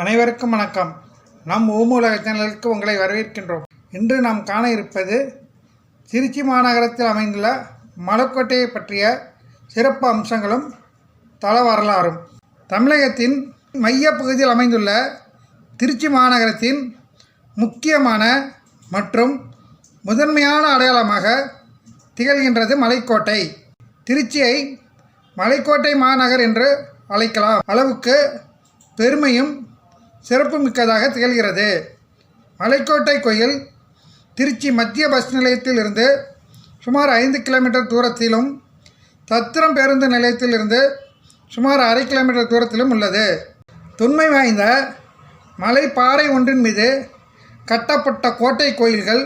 அனைவருக்கும் வணக்கம். நம் ஊமுலக சேனலுக்கு உங்களை வரவேற்கின்றோம். இன்று நாம் காண இருப்பது திருச்சி மாநகரத்தில் அமைந்துள்ள மலைக்கோட்டையை பற்றிய சிறப்பு அம்சங்களும் தல வரலாறும். தமிழகத்தின் மைய பகுதியில் அமைந்துள்ள திருச்சி மாநகரத்தின் முக்கியமான மற்றும் முதன்மையான அடையாளமாக திகழ்கின்றது மலைக்கோட்டை. திருச்சியை மலைக்கோட்டை மாநகர் என்று அழைக்கலாம். அளவுக்கு பெருமையும் சிறப்புமிக்கதாக திகழ்கிறது. மலைக்கோட்டை கோயில் திருச்சி மத்திய பஸ் நிலையத்திலிருந்து சுமார் ஐந்து கிலோமீட்டர் தூரத்திலும் தத்திரம் பேருந்து நிலையத்திலிருந்து சுமார் அரை கிலோமீட்டர் தூரத்திலும் உள்ளது. தொன்மை வாய்ந்த மலை பாறை ஒன்றின் மீது கட்டப்பட்ட கோட்டை கோயில்கள்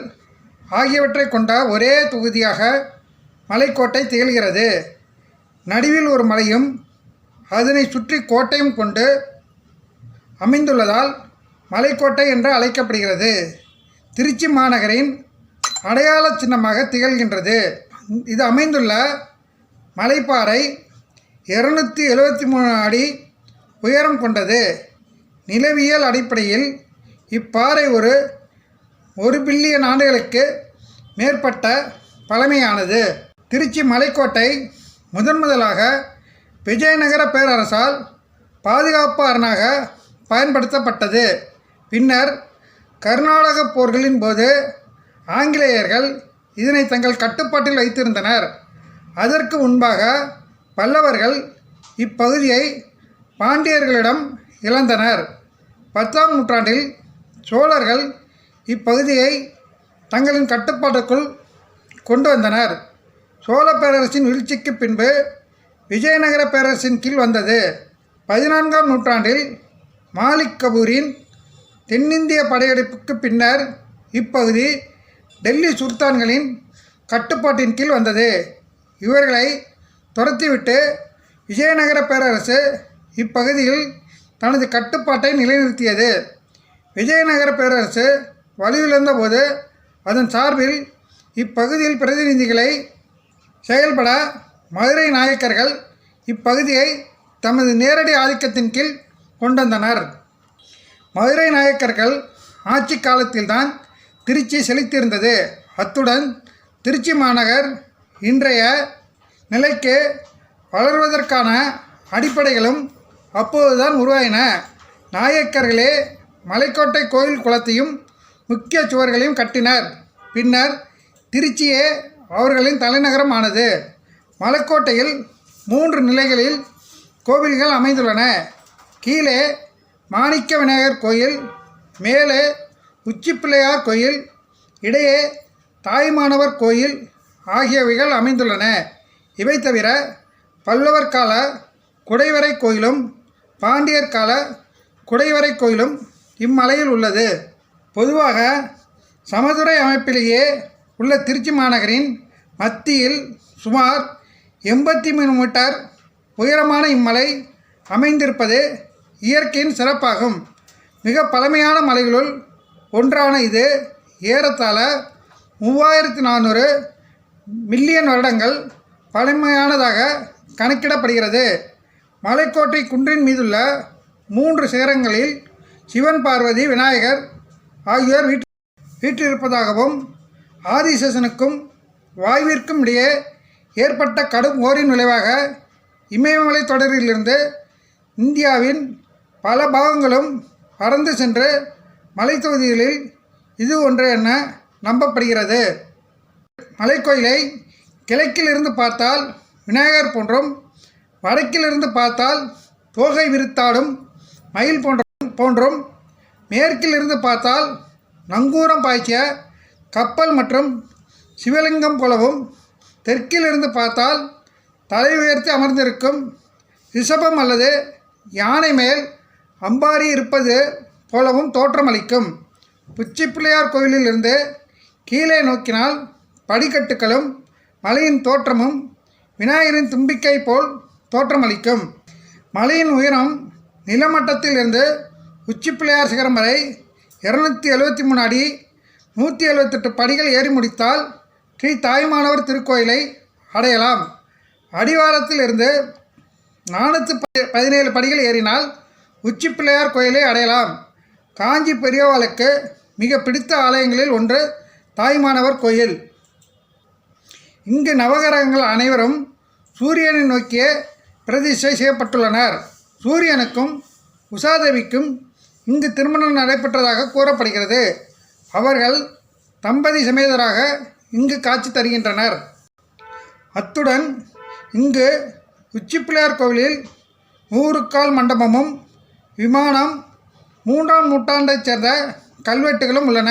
ஆகியவற்றை கொண்ட ஒரே தொகுதியாக மலைக்கோட்டை திகழ்கிறது. நடுவில் ஒரு மலையும் அதனை சுற்றி கோட்டையும் கொண்டு அமைந்துள்ளதால் மலைக்கோட்டை என்று அழைக்கப்படுகிறது. திருச்சி மாநகரின் அடையாள சின்னமாக திகழ்கின்றது. இது அமைந்துள்ள மலைப்பாறை இருநூற்றி எழுபத்தி மூணு அடி உயரம் கொண்டது. நிலவியல் அடிப்படையில் இப்பாறை ஒரு ஒரு பில்லியன் ஆண்டுகளுக்கு மேற்பட்ட பழமையானது. திருச்சி மலைக்கோட்டை முதன் முதலாக விஜயநகர பேரரசால் பாதுகாப்பு அரணாக பயன்படுத்தப்பட்டது. பின்னர் கர்நாடக போர்களின் போது ஆங்கிலேயர்கள் இதனை தங்கள் கட்டுப்பாட்டில் வைத்திருந்தனர். அதற்கு முன்பாக பல்லவர்கள் இப்பகுதியை பாண்டியர்களிடம் இழந்தனர். பத்தாம் நூற்றாண்டில் சோழர்கள் இப்பகுதியை தங்களின் கட்டுப்பாட்டுக்குள் கொண்டு வந்தனர். சோழ பேரரசின் வீழ்ச்சிக்கு பின்பு விஜயநகர பேரரசின் கீழ் வந்தது. பதினான்காம் நூற்றாண்டில் மாலிக் கபூரின் தென்னிந்திய படையெடுப்புக்கு பின்னர் இப்பகுதி டெல்லி சுல்தான்களின் கட்டுப்பாட்டின் கீழ் வந்தது. இவர்களை துரத்திவிட்டு விஜயநகர பேரரசு இப்பகுதியில் தனது கட்டுப்பாட்டை நிலைநிறுத்தியது. விஜயநகர பேரரசு வலுவிழந்தபோது அதன் சார்பில் இப்பகுதியில் பிரதிநிதிகளை செயல்பட மதுரை நாயக்கர்கள் இப்பகுதியை தமது நேரடி ஆதிக்கத்தின் கீழ் கொண்டு வந்தனர் மதுரை நாயக்கர்கள் ஆட்சி காலத்தில்தான் திருச்சி செழித்திருந்தது. அத்துடன் திருச்சி மாநகர் இன்றைய நிலைக்கு வளர்வதற்கான அடிப்படைகளும் அப்போதுதான் உருவாயின. நாயக்கர்களே மலைக்கோட்டை கோயில் குளத்தையும் முக்கிய சுவர்களையும் கட்டினர். பின்னர் திருச்சியே அவர்களின் தலைநகரம் ஆனது மலைக்கோட்டையில் மூன்று நிலைகளில் கோவில்கள் அமைந்துள்ளன. கீழே மாணிக்க விநாயகர் கோயில் மேலே உச்சிப்பிள்ளையார் கோயில் இடையே தாய்மானவர் கோயில் ஆகியவைகள் அமைந்துள்ளன. இவை தவிர பல்லவர் கால குடைவரை கோயிலும் பாண்டியர் கால குடைவரை கோயிலும் இம்மலையில் உள்ளது. பொதுவாக சமதுரை அமைப்பிலேயே உள்ள திருச்சி மாநகரின் மத்தியில் சுமார் எண்பத்தி மூணு மீட்டர் உயரமான இம்மலை அமைந்திருப்பது இயற்கையின் சிறப்பாகும். மிக பழமையான மலைகளுள் ஒன்றான இது ஏறத்தாழ மூவாயிரத்தி நானூறு மில்லியன் வருடங்கள் பழமையானதாக கணக்கிடப்படுகிறது. மலைக்கோட்டை குன்றின் மீதுள்ள மூன்று சிகரங்களில் சிவன் பார்வதி விநாயகர் ஆகியோர் வீட்டு வீற்றிருப்பதாகவும் ஆதிசேஷனுக்கும் வாயுவிற்கும் இடையே ஏற்பட்ட கடும் ஓரின் விளைவாக இமயமலை தொடரிலிருந்து இந்தியாவின் பல பாகங்களும் பறந்து சென்று மலைத்தொகுதிகளில் இது ஒன்று என நம்பப்படுகிறது. மலைக்கோயிலை கிழக்கிலிருந்து பார்த்தால் விநாயகர் போன்றும் வடக்கிலிருந்து பார்த்தால் தோகை விரித்தாடும் மயில் போன்றும் போன்றும் மேற்கிலிருந்து பார்த்தால் நங்கூரம் பாய்ச்சிய கப்பல் மற்றும் சிவலிங்கம் போலவும் தெற்கிலிருந்து பார்த்தால் தலை உயர்த்தி அமர்ந்திருக்கும் ரிஷபம் அல்லது யானை மேல் அம்பாரி இருப்பது போலவும் தோற்றமளிக்கும். உச்சிப்பிள்ளையார் கோவிலிலிருந்து கீழே நோக்கினால் படிக்கட்டுகளும் மலையின் தோற்றமும் விநாயகரின் தும்பிக்கை போல் தோற்றமளிக்கும். மலையின் உயரம் நிலமட்டத்தில் இருந்து உச்சிப்பிள்ளையார் சிகரம் வரை இரநூத்தி எழுபத்தி மூணு அடி நூற்றி எழுபத்தெட்டு படிகள் ஏறி முடித்தால் ஸ்ரீ தாய்மானவர் திருக்கோயிலை அடையலாம். அடிவாரத்தில் இருந்து நானூற்று பதினேழு படிகள் ஏறினால் உச்சி பிள்ளையார் கோயிலை அடையலாம். காஞ்சி பெரியவாளுக்கு மிக பிடித்த ஆலயங்களில் ஒன்று தாய்மானவர் கோயில். இங்கு நவகிரகங்கள் அனைவரும் சூரியனை நோக்கிய பிரதிஷ்டை செய்யப்பட்டுள்ளனர். சூரியனுக்கும் உஷாதேவிக்கும் இங்கு திருமணம் நடைபெற்றதாக கூறப்படுகிறது. அவர்கள் தம்பதி சமேதராக இங்கு காட்சி தருகின்றனர். அத்துடன் இங்கு உச்சிப்பிள்ளையார் கோவிலில் நூறுக்கால் மண்டபமும் விமானம் மூன்றாம் நூற்றாண்டைச் சேர்ந்த கல்வெட்டுகளும் உள்ளன.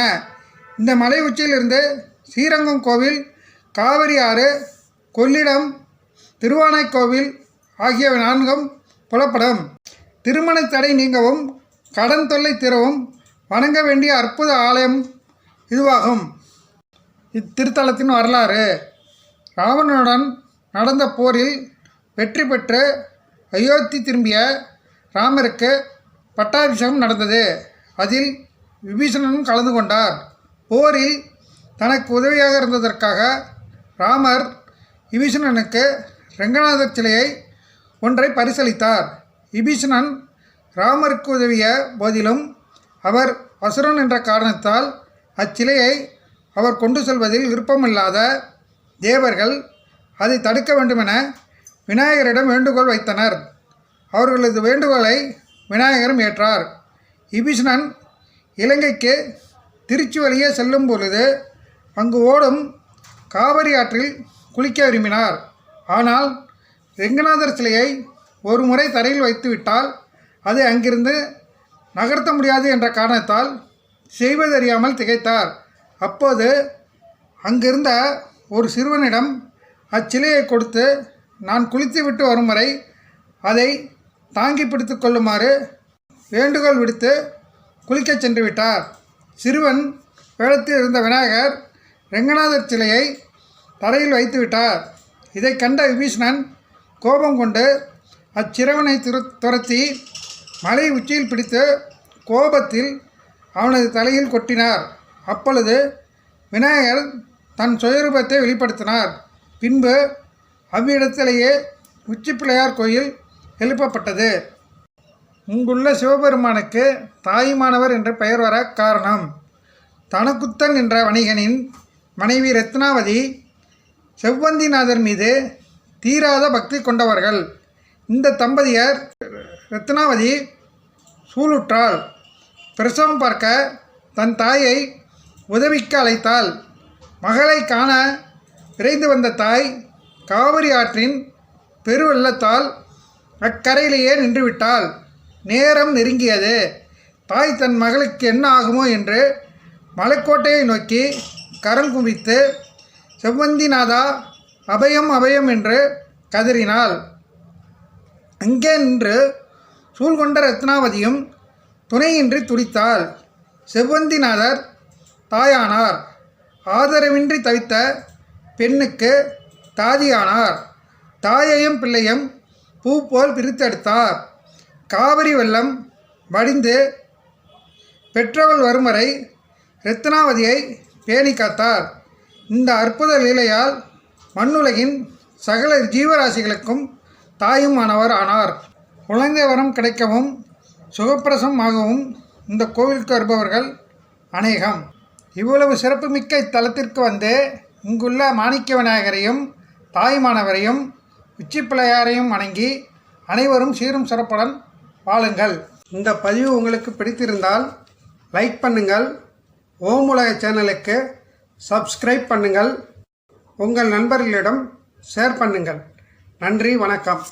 இந்த மலை உச்சியிலிருந்து ஸ்ரீரங்கம் கோவில் காவிரி ஆறு கொள்ளிடம் திருவானைக்கோவில் ஆகிய நான்கும் புலப்படும். திருமண தடை நீங்கவும் கடன் தொல்லை திறவும் வணங்க வேண்டிய அற்புத ஆலயம் இதுவாகும். இத்திருத்தலத்தின் வரலாறு. ராவணனுடன் நடந்த போரில் வெற்றி பெற்று அயோத்தி திரும்பிய ராமருக்கு பட்டாபிஷேகம் நடந்தது. அதில் விபீஷணனும் கலந்து கொண்டார். போரில் தனக்கு உதவியாக இருந்ததற்காக ராமர் விபீஷணனுக்கு ரெங்கநாதர் சிலையை ஒன்றை பரிசளித்தார். விபீஷணன் ராமருக்கு உதவிய போதிலும் அவர் அசுரன் என்ற காரணத்தால் அச்சிலையை அவர் கொண்டு செல்வதில் விருப்பமில்லாத தேவர்கள் அதை தடுக்க வேண்டுமென விநாயகரிடம் வேண்டுகோள் வைத்தனர். அவர்களது வேண்டுகோளை விநாயகரும் ஏற்றார். இபிஷ்ணன் இலங்கைக்கு திருச்சி வழியே செல்லும் பொழுது அங்கு ஓடும் காவிரி ஆற்றில் குளிக்க விரும்பினார். ஆனால் ரெங்கநாதர் சிலையை ஒரு முறை தரையில் வைத்துவிட்டால் அதை அங்கிருந்து நகர்த்த முடியாது என்ற காரணத்தால் செய்வதறியாமல் திகைத்தார். அப்போது அங்கிருந்த ஒரு சிறுவனிடம் அச்சிலையை கொடுத்து நான் குளித்துவிட்டு வரும் வரை அதை தாங்கி பிடித்து கொள்ளுமாறு வேண்டுகோள் விடுத்து குளிக்கச் சென்று விட்டார் சிறுவன் வேளத்தில் இருந்த விநாயகர் ரெங்கநாதர் சிலையை தரையில் வைத்து விட்டார் இதை கண்ட விபீஷ்ணன் கோபம் கொண்டு அச்சிறுவனை திரு துரத்தி மலை உச்சியில் பிடித்து கோபத்தில் அவனது தலையில் கொட்டினார். அப்பொழுது விநாயகர் தன் சுயரூபத்தை வெளிப்படுத்தினார். பின்பு அவ்விடத்திலேயே உச்சி பிள்ளையார் கோயில் எழுப்பப்பட்டது. இங்குள்ள சிவபெருமானுக்கு தாயுமானவர் என்ற பெயர் வர காரணம். தனக்குத்தன் என்ற வணிகனின் மனைவி ரத்னாவதி செவ்வந்திநாதர் மீது தீராத பக்தி கொண்டவர்கள். இந்த தம்பதியர் ரத்னாவதி சூளுற்றாள். பிரசவம் பார்க்க தன் தாயை உதவிக்கு அழைத்தாள். மகளை காண விரைந்து வந்த தாய் காவிரி ஆற்றின் பெருவெள்ளத்தால் அக்கரையிலேயே நின்றுவிட்டாள். நேரம் நெருங்கியது. தாய் தன் மகளுக்கு என்ன ஆகுமோ என்று மலைக்கோட்டையை நோக்கி கரம் குவித்து செவ்வந்திநாதா அபயம் அபயம் என்று கதறினாள். அங்கே நின்று சூழ்கொண்ட ரத்னாவதியும் துணையின்றி துடித்தாள். செவ்வந்திநாதர் தாயானார். ஆதரவின்றி தவித்த பெண்ணுக்கு தாதியானார். தாயையும் பிள்ளையும் பூ போல் பிரித்தெடுத்தார். காவிரி வெள்ளம் வடிந்து பெற்றவள் வரும் வரை ரத்னாவதியை பேணி காத்தார். இந்த அற்புத லீலையால் மண்ணுலகின் சகல ஜீவராசிகளுக்கும் தாயும் ஆனவர் ஆனார். குழந்தை வரம் கிடைக்கவும் சுகப்பிரசம் ஆகவும் இந்த கோவிலுக்கு வருபவர்கள் அநேகம். இவ்வளவு சிறப்புமிக்க இத்தலத்திற்கு வந்து இங்குள்ள மாணிக்க விநாயகரையும் தாய்மானவரையும் உச்சிப்பிள்ளையாரையும் வணங்கி அனைவரும் சீரும் சிறப்புடன் வாழுங்கள். இந்த பதிவு உங்களுக்கு பிடித்திருந்தால் லைக் பண்ணுங்கள். ஓம் உலக சேனலுக்கு சப்ஸ்கிரைப் பண்ணுங்கள். உங்கள் நண்பர்களிடம் ஷேர் பண்ணுங்கள். நன்றி வணக்கம்.